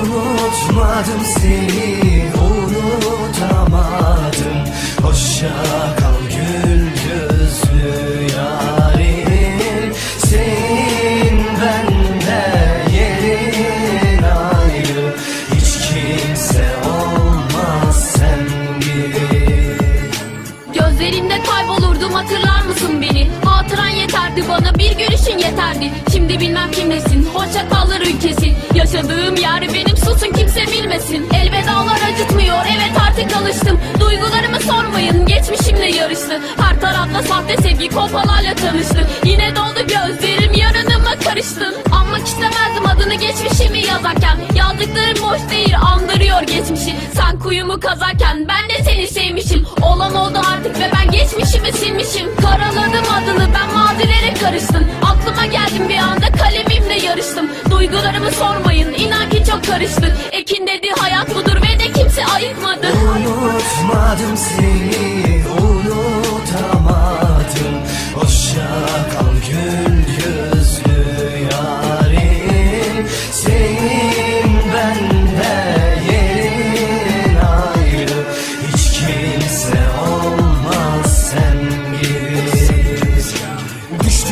unutmadım seni. Gözlerinde kaybolurdum hatırlar mısın beni? Hatıran yeterdi bana bir görüşün yeterdi. Şimdi bilmem kimlesin hoşça kalır ülkesin. Yaşadığım yer benim susun kimse bilmesin. Elvedalar acıtmıyor evet artık alıştım. Duygularımı sormayın geçmişimle yarıştı. Her tarafta sahte sevgi kolpalarla tanıştı. Yine doldu gözlerim yarınıma karıştın Anmak istemezdim adını geçmişimi yazarken. Yazdıklarım boş değil andırıyor geçmişi. Sen kuyumu kazarken ben de seni sevmişim Olan oldu artık ve ben geçmişimi silmişim. Karaladım adını ben mazilere karıştım. Aklıma geldim bir anda kalemimle yarıştım. Duygularımı sormayın inan ki çok karıştı Ekin dedi hayat budur ve de kimse ayıkmadı. Unutmadım seni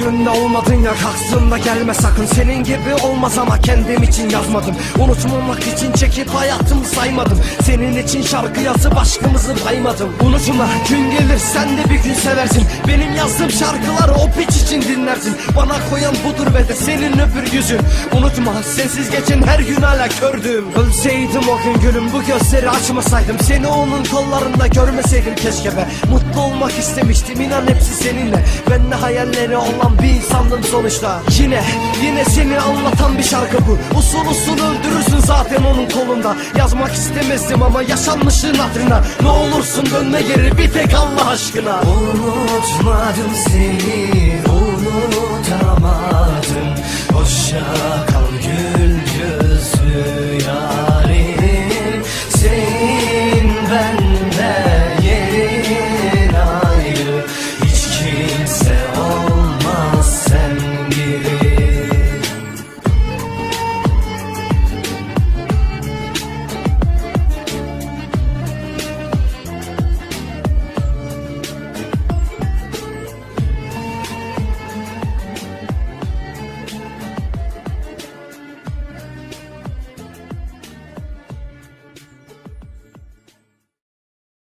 Düştüğünde olmadın ya kalktığında gelme sakın. Senin gibi olmaz ama kendim için yazmadım. Unutmamak için çekip hayatımı saymadım. Senin için şarkı yazıp aşkımızı baymadım Unutma gün gelir sen de bir gün seversin. Benim yazdığım şarkıları o piç için dinlersin. Bana koyan budur ve de senin öbür yüzün. Unutma sensiz geçen her gün hala kördüm. Ölseydim o gün gülüm bu gözleri açmasaydım. Seni onun kollarında görmeseydim keşke be. Mutlu olmak istemiştim inan hepsi seninle. Ben de hayalleri olan bir insandım sonuçta. Yine yine seni anlatan bir şarkı bu. Usul usul öldürürsün zaten onun kolunda. Yazmak istemezdim ama yaşanmışın hatırına. Ne olursun dönme geri bir tek Allah aşkına. Unutmadım seni